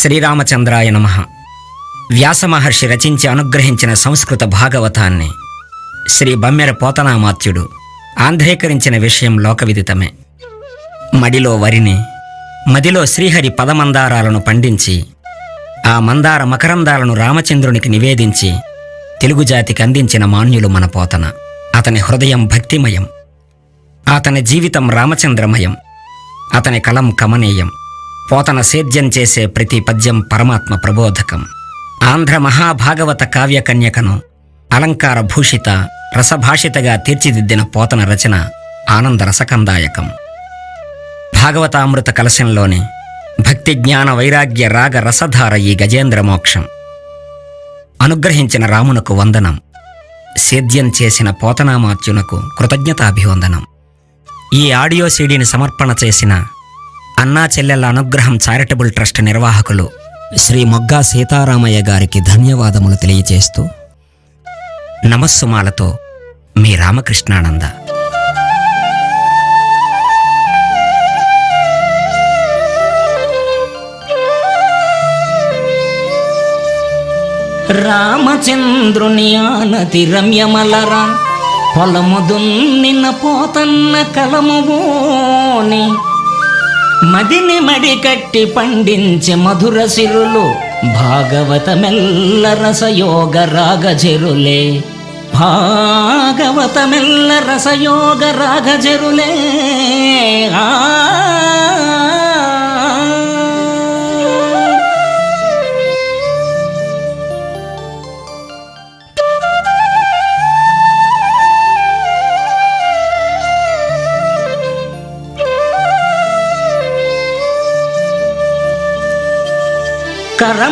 శ్రీరామచంద్రాయ నమ. వ్యాసమహర్షి రచించి అనుగ్రహించిన సంస్కృత భాగవతాన్ని శ్రీ బమ్మెర పోతనామాత్యుడు ఆంధ్రీకరించిన విషయం లోకవిదితమే. మడిలో వరిని మదిలో శ్రీహరి పదమందారాలను పండించి ఆ మందార మకరందాలను రామచంద్రునికి నివేదించి తెలుగు జాతికి అందించిన మాన్యులు మన పోతన. అతని హృదయం భక్తిమయం. అతని జీవితం రామచంద్రమయం. అతని కలం కమనీయం. పోతన సేద్యం చేసే ప్రతి పద్యం పరమాత్మ ప్రబోధకం. ఆంధ్ర మహాభాగవత కావ్యకన్యకను అలంకార భూషిత రసభాషితగా తీర్చిదిద్దిన పోతన రచన ఆనంద రసకందాయకం. భాగవతామృత కలశంలోని భక్తి జ్ఞాన వైరాగ్య రాగ రసధార ఈ గజేంద్ర మోక్షం. అనుగ్రహించిన రామునకు వందనం. సేద్యం చేసిన పోతనామాత్యునకు కృతజ్ఞతాభివందనం. ఈ ఆడియో సీడీని సమర్పణ చేసిన అన్నా చెల్లెల అనుగ్రహం చారిటబుల్ ట్రస్ట్ నిర్వాహకులు శ్రీ మొగ్గా సీతారామయ్య గారికి ధన్యవాదములు తెలియజేస్తూ నమస్సుమాలతో మీ రామకృష్ణానంద. రామచంద్రుని ఆనతి రమ్యమలరా పొలము దున్నిన పోతన్న కలముని మదిని మడి కట్టి పండించే మధుర సిరులు భాగవతమెల్ల రసయోగ రాగజరులే భాగవతమెల్ల రసయోగ రాగజరులే ఆ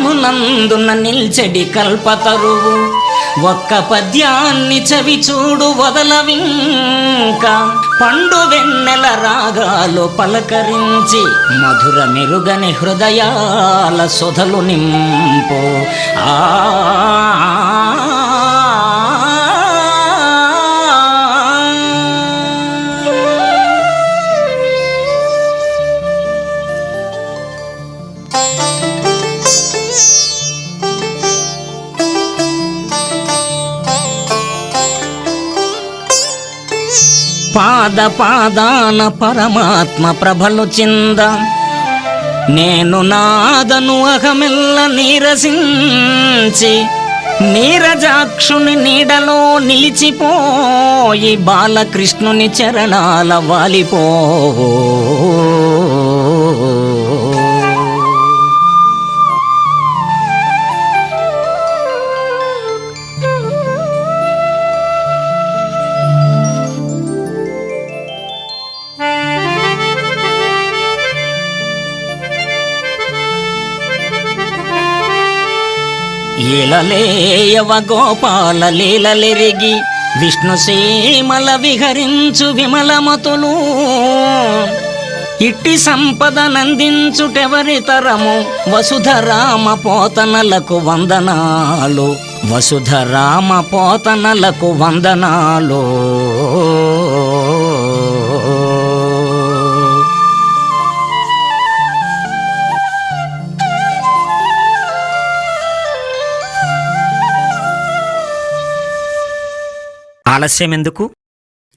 నందున నిల్చెడి కల్పతరువు. ఒక్క పద్యాన్ని చవి చూడు వదలవింక. పండు వెన్నెల రాగాలు పలకరించి మధుర మెరుగని హృదయాల సొదలు నింపు. ఆ పాద పాదాన పరమాత్మ ప్రభలు చింద. నేను నాదను అహమెల్ల నీరసించి నీరజాక్షుని నీడలో నిలిచిపోయి బాలకృష్ణుని చరణాల వాలిపో. ఈలలేయవ గోపాల లీలలెరిగి విష్ణు సీమల విహరించు విమలమతులు. ఇట్టి సంపద నందించుటెవరి తరము వసుధరామ పోతనలకు వందనాలు. వసుధరామ పోతనలకు వందనాలు. ఆలస్యం ఎందుకు?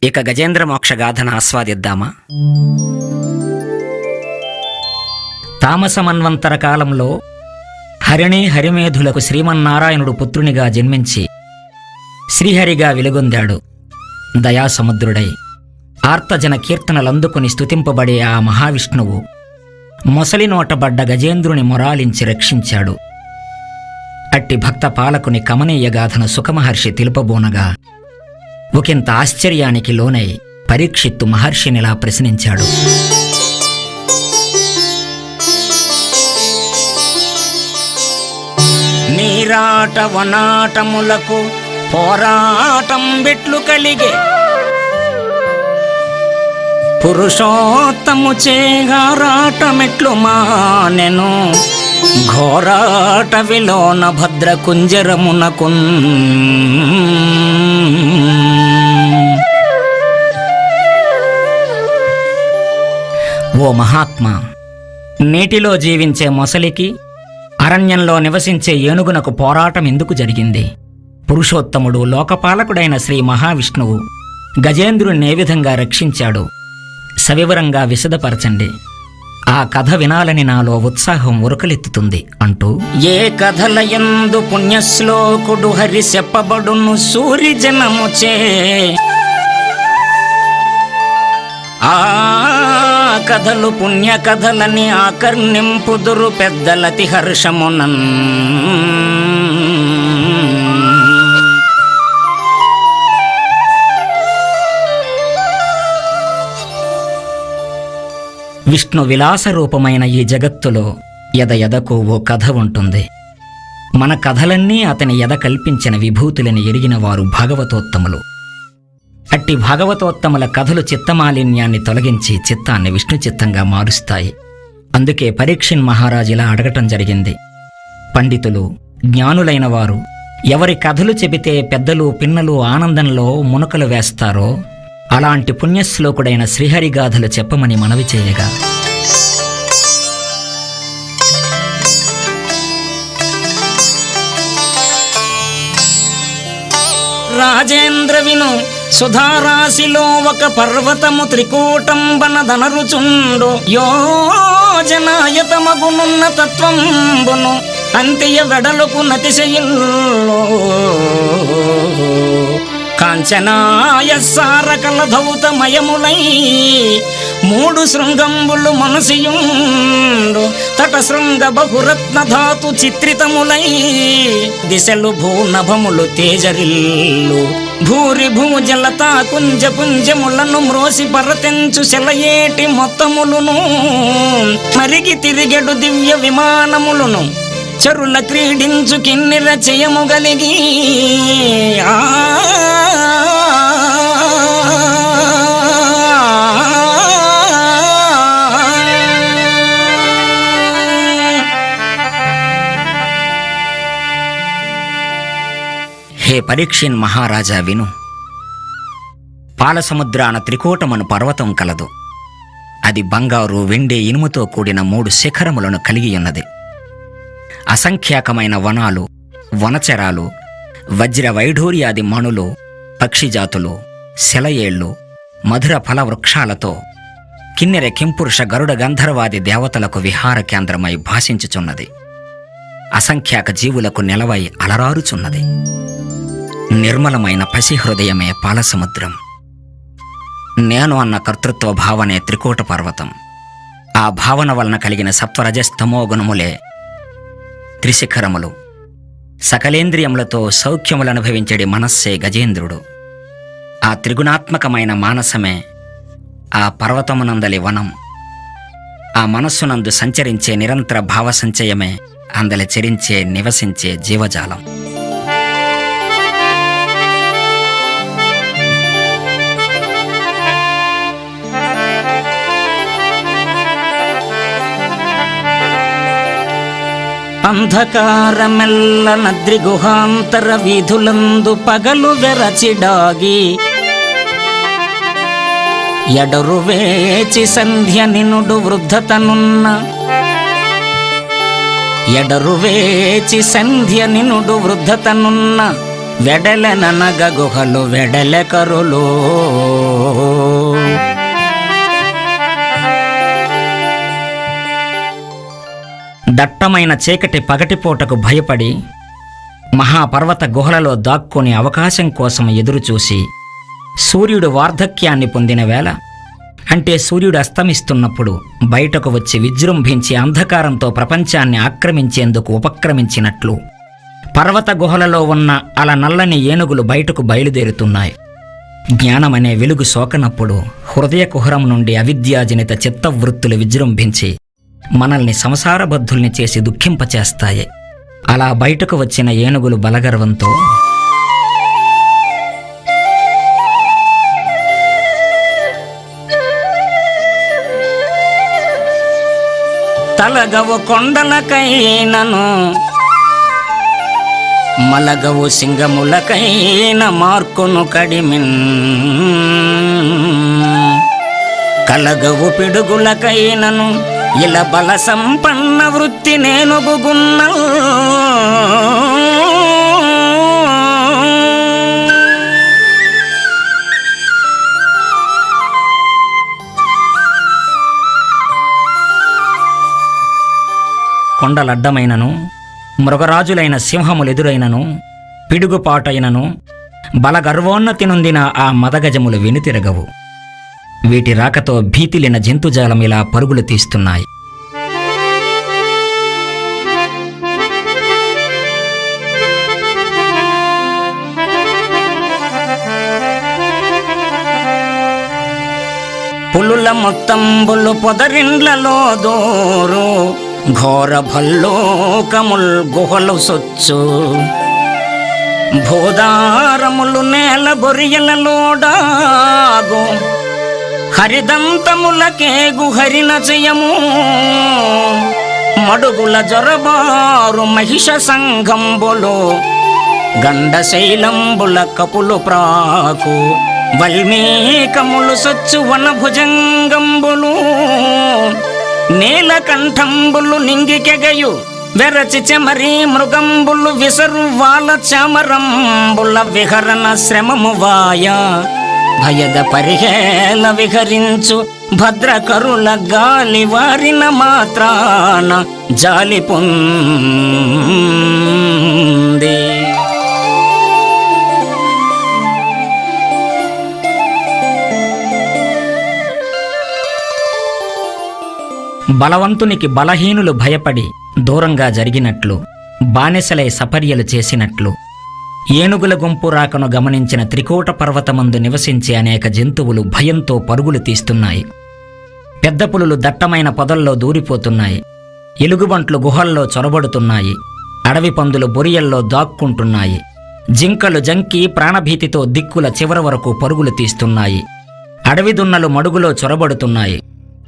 ఇక గజేంద్ర మోక్ష గాథను ఆస్వాదిద్దామా? తామసమన్వంతర కాలంలో హరిణి హరిమేధులకు శ్రీమన్నారాయణుడు పుత్రునిగా జన్మించి శ్రీహరిగా వెలుగొందాడు దయాసముద్రుడై. ఆర్తజన కీర్తనలందుకుని స్తుతింపబడే ఆ మహావిష్ణువు మొసలి నోటబడ్డ గజేంద్రుని మొరాలించి రక్షించాడు. అట్టి భక్త పాలకుని కమనీయ గాథను సుఖమహర్షి తెలుపబోనగా ఒకంత ఆశ్చర్యానికి లోనై పరీక్షిత్తు మహర్షినిలా ప్రశ్నించాడు. నీరాట వనాటములకు పోరాటం బెట్లు కలిగే పురుషోత్తము చేగారాటమెట్లు మానెను. ఘోరాట విలోన భద్ర కుంజరమునకున్ మహాత్మా. నీటిలో జీవించే మొసలికి అరణ్యంలో నివసించే ఏనుగునకు పోరాటం ఎందుకు జరిగింది? పురుషోత్తముడు లోకపాలకుడైన శ్రీ మహావిష్ణువు గజేంద్రుణ్ణి ఏ విధంగా రక్షించాడు? సవివరంగా విశదపరచండి. ఆ కథ వినాలని నాలో ఉత్సాహం ఉరకలెత్తుతుంది అంటూ ఏ కథలయందు పుణ్యశ్లోకుడు హరి చెప్పబడును సూర్యజనముచే. ఆ కథలు పుణ్య కథలని ఆకర్ణింపుదురు పెద్దలతి హర్షమునన్. విష్ణు విలాస రూపమైన ఈ జగత్తులో ఎద ఎదకు ఓ కథ ఉంటుంది. మన కథలన్నీ అతని ఎద కల్పించిన విభూతులని ఎరిగిన వారు భాగవతోత్తములు. అట్టి భాగవతోత్తముల కథలు చిత్తమాలిన్యాన్ని తొలగించి చిత్తాన్ని విష్ణు చిత్తంగా మారుస్తాయి. అందుకే పరీక్షిన్ మహారాజు ఇలా అడగటం జరిగింది. పండితులు జ్ఞానులైన వారు ఎవరి కథలు చెబితే పెద్దలు పిన్నలు ఆనందంలో మునకలు వేస్తారో అలాంటి పుణ్యశ్లోకుడైన శ్రీహరిగాథలు చెప్పమని మనవి చేయగా. రాజేంద్ర విను సుధారాశిలో ఒక పర్వతము త్రికూటంబన ధనరుచుండు యోజనాయతమగునున్న తత్వంబును అంత్య వెడలకు నతిశయిల్లో. కాంచనాయ సారకల ధౌతమయములై మూడు శృంగంబులు మనసియుండు. తట శృంగ బహురత్న ధాతు చిత్రితములై దిశలు భూనభములు తేజరిల్లు. భూరి భూజలత కుంజ పుంజములను మ్రోసి పరతెంచు శలయేటి మొత్తములును మరిగి తిరిగెడు దివ్య విమానములును చరుల క్రీడించు కిన్నెర చేయము గలిగి ఆ హే పరీక్షిన్ మహారాజా విను. పాలసముద్రాన త్రికోటమను పర్వతం కలదు. అది బంగారు వెండి ఇనుముతో కూడిన మూడు శిఖరములను కలిగి ఉన్నది అసంఖ్యాకమైన వనాలు వనచరాలు వజ్ర వైఢూర్యాది మణులు పక్షిజాతులు శలయేళ్ళు మధుర ఫల వృక్షాలతో కిన్నెర కింపురుష గరుడ గంధర్వాది దేవతలకు విహార కేంద్రమై భాషించుచున్నది. అసంఖ్యాక జీవులకు నెలవై అలరారుచున్నది. నిర్మలమైన పసిహృదయమే పాలసముద్రం. నేను అన్న కర్తృత్వ భావనే త్రికూట పర్వతం. ఆ భావన వలన కలిగిన సత్వరజస్తమో గుణములే త్రిశిఖరములు. సకలేంద్రియములతో సౌఖ్యములు అనుభవించడి మనస్సే గజేంద్రుడు. ఆ త్రిగుణాత్మకమైన మానసమే ఆ పర్వతమునందలి వనం. ఆ మనస్సునందు సంచరించే నిరంతర భావ సంచయమే అందలి చెరించే నివసించే జీవజాలం. అంధకారమెల్ల నద్రి గుహాంతర వీధులందు పగలు వెరచిడాగి ఎడరు వేచి సంధ్య నినుడు వృద్ధతనున్న ఎడరు వేచి సంధ్య నినుడు వృద్ధతనున్న వెడలెననగ గుహలు వెడల కరులు. దట్టమైన చీకటి పగటిపూటకు భయపడి మహాపర్వత గుహలలో దాక్కునే అవకాశం కోసం ఎదురుచూసి సూర్యుడు వార్ధక్యాన్ని పొందిన వేళ అంటే సూర్యుడు అస్తమిస్తున్నప్పుడు బయటకు వచ్చి విజృంభించి అంధకారంతో ప్రపంచాన్ని ఆక్రమించేందుకు ఉపక్రమించినట్లు. పర్వత గుహలలో ఉన్న అలా నల్లని ఏనుగులు బయటకు బయలుదేరుతున్నాయి. జ్ఞానమనే వెలుగు సోకనప్పుడు హృదయ కుహరం నుండి అవిద్యాజనిత చిత్తవృత్తులు విజృంభించి మనల్ని సంసారబద్ధుల్ని చేసి దుఃఖింపచేస్తాయి. అలా బయటకు వచ్చిన ఏనుగులు బలగర్వంతో తలగవు కొండలకైనను మలగవు సింగములకైన మార్కును కడిమిన్. కలగవు పిడుగులకైనను ఇలా బల సంపన్న వృత్తి నేను నేనుగున్న కొండలడ్డమైనను మృగరాజులైన సింహములెదురైనను పిడుగుపాటైనను బలగర్వోన్నతి నొందిన ఆ మదగజములు వెనుతిరగవు. వీటి రాకతో భీతిలిన జంతుజాలం ఇలా పరుగులు తీస్తున్నాయి. పులుల మొత్తంబులు పొదరిండ్లలో దోరు ఘోర భల్లోకముల్ గుహలు సొచ్చు. భూదారములు నేల బొరియలలోడాగు హరిదంతములకే గుహరిన జయము. మడుగుల జొరబారు మహిష సంఘంబులు. గండశైలంబుల కపులు ప్రాకు. వల్మీకములు సొచ్చు వన భుజంగంబులు నీలకంఠంబులు నింగికెగయు వెరచి చెమరి మృగంబులు విసరు వాళ్ళ చమరంబుల విహరణ శ్రమము వాయ. భయద పరిహేల విహరించు భద్రకరుల గాలి వారిన మాత్రాన జాలి పొంది. బలవంతునికి బలహీనులు భయపడి దూరంగా జరిగినట్లు బానిసలై సపర్యలు చేసినట్లు. ఏనుగుల గుంపు రాకను గమనించిన త్రికూట పర్వతమందు నివసించే అనేక జంతువులు భయంతో పరుగులు తీస్తున్నాయి. పెద్ద పులులు దట్టమైన పొదల్లో దూరిపోతున్నాయి. ఎలుగుబంట్లు గుహల్లో చొరబడుతున్నాయి. అడవి పందులు బొరియల్లో దాక్కుంటున్నాయి. జింకలు జంకి ప్రాణభీతితో దిక్కుల చివర వరకు పరుగులు తీస్తున్నాయి. అడవి దున్నలు మడుగులో చొరబడుతున్నాయి.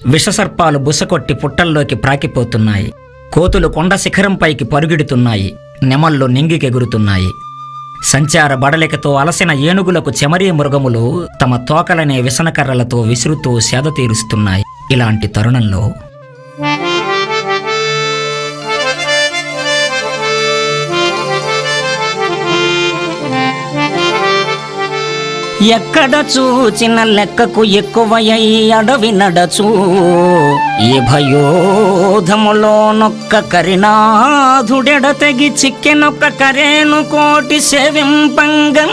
విషసర్పాలు బుసకొట్టి పుట్టల్లోకి ప్రాకిపోతున్నాయి. కోతులు కొండ శిఖరంపైకి పరుగిడుతున్నాయి. నెమళ్ళు నింగికెగురుతున్నాయి సంచార బడలికతో అలసిన ఏనుగులకు చెమరీ మృగములు తమ తోకలనే విసనకర్రలతో విసురుతూ సేద తీరుస్తున్నాయి. ఇలాంటి తరుణంలో ఎక్కడ చూచిన లెక్కకు ఎక్కువయ్యి అడవి నడచు. ఈ భయోధములోనొక్క కరినాథుడెడ తెగి చిక్కెనొక్క కరేను కోటి సేవింపంగం.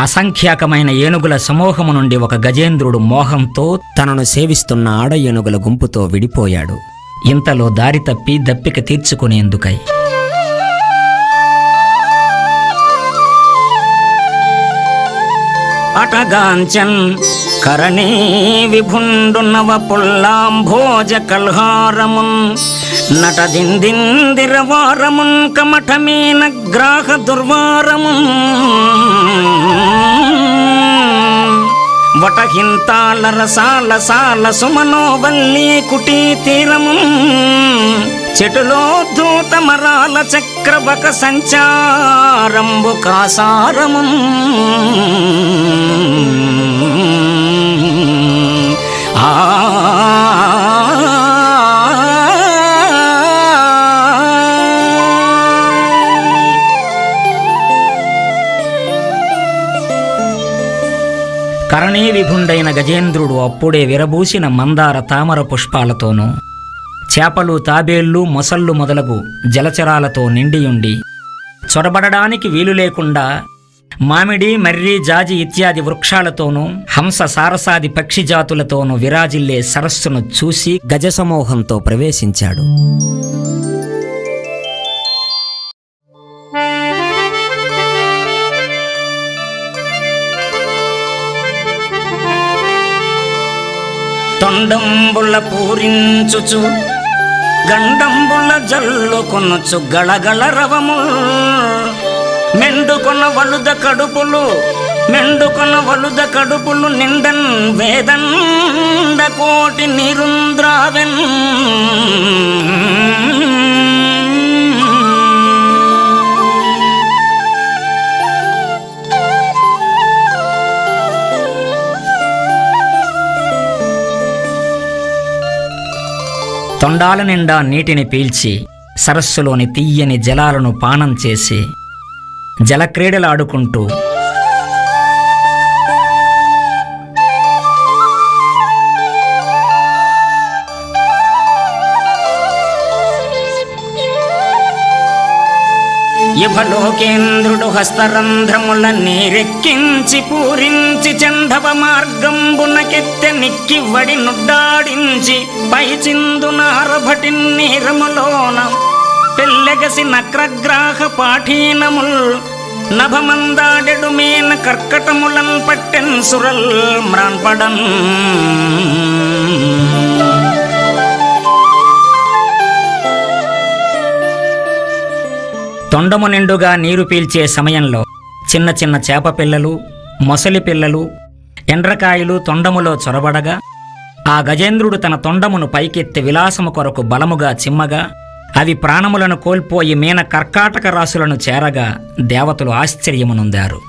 అసంఖ్యాకమైన ఏనుగుల సమూహము నుండి ఒక గజేంద్రుడు మోహంతో తనను సేవిస్తున్న ఆడ ఏనుగుల గుంపుతో విడిపోయాడు. ఇంతలో దారి తప్పి దప్పిక తీర్చుకునేందుకై. అటగాంచన్ కరణీ విభుండున్నవ నవ పుల్లాం భోజ కల్హారమున్ నటదిందిరవారమున్ దిందిందిరవారమున్ కమఠమీన గ్రాహ దుర్వారము వటహింతాల రసాల సాల సుమనోవల్లి కుటీ తీరము చెటులో ధూతమరాల చక్రవక సంచారంబు కాసారము ఆ కరణీ గజేంద్రుడు అప్పుడే విరబూసిన మందార తామర పుష్పాలతోనూ చేపలు తాబేళ్ళు మొసళ్ళు మొదలగు జలచరాలతో నిండియుండి చొరబడడానికి వీలు లేకుండా మామిడి మర్రి జాజి ఇత్యాది వృక్షాలతోనూ హంస సారసాది పక్షి జాతులతోనూ విరాజిల్లే సరస్సును చూసి గజసమూహంతో ప్రవేశించాడు. తొండంబుల పూరించుచు గండంబుల జల్లు కొనొచ్చు గళగళ రవము. మెండుకొన వలుద కడుపులు మెండుకొన వలుద కడుపులు నిండన్ వేదండ కోటి నిరుంద్రావెన్. తొండాల నిండా నీటిని పీల్చి సరస్సులోని తీయని జలాలను పానం చేసి జలక్రీడలాడుకుంటూ ఇవలోకేంద్రుడు హస్తరంధ్రముల నీరెక్కించి పూరించి చండవ మార్గంబునకెత్తె నిక్కి వడి నుడ్డాడించి పై చిందునారభటి నీరములోన పెళ్ళెగసి నక్రగ్రాహ పాఠీనముల్ నభమందాడెడు మేన కర్కటములన్ పట్టెన్ సురల్ మ్రాన్పడన్. తొండము నిండుగా నీరు పీల్చే సమయంలో చిన్న చిన్న చేప పిల్లలు మొసలి పిల్లలు ఎండ్రకాయలు తొండములో చొరబడగా ఆ గజేంద్రుడు తన తొండమును పైకెత్తి విలాసము కొరకు బలముగా చిమ్మగా అవి ప్రాణములను కోల్పోయి మీన కర్కాటక రాశులను చేరగా దేవతలు ఆశ్చర్యమునొందారు.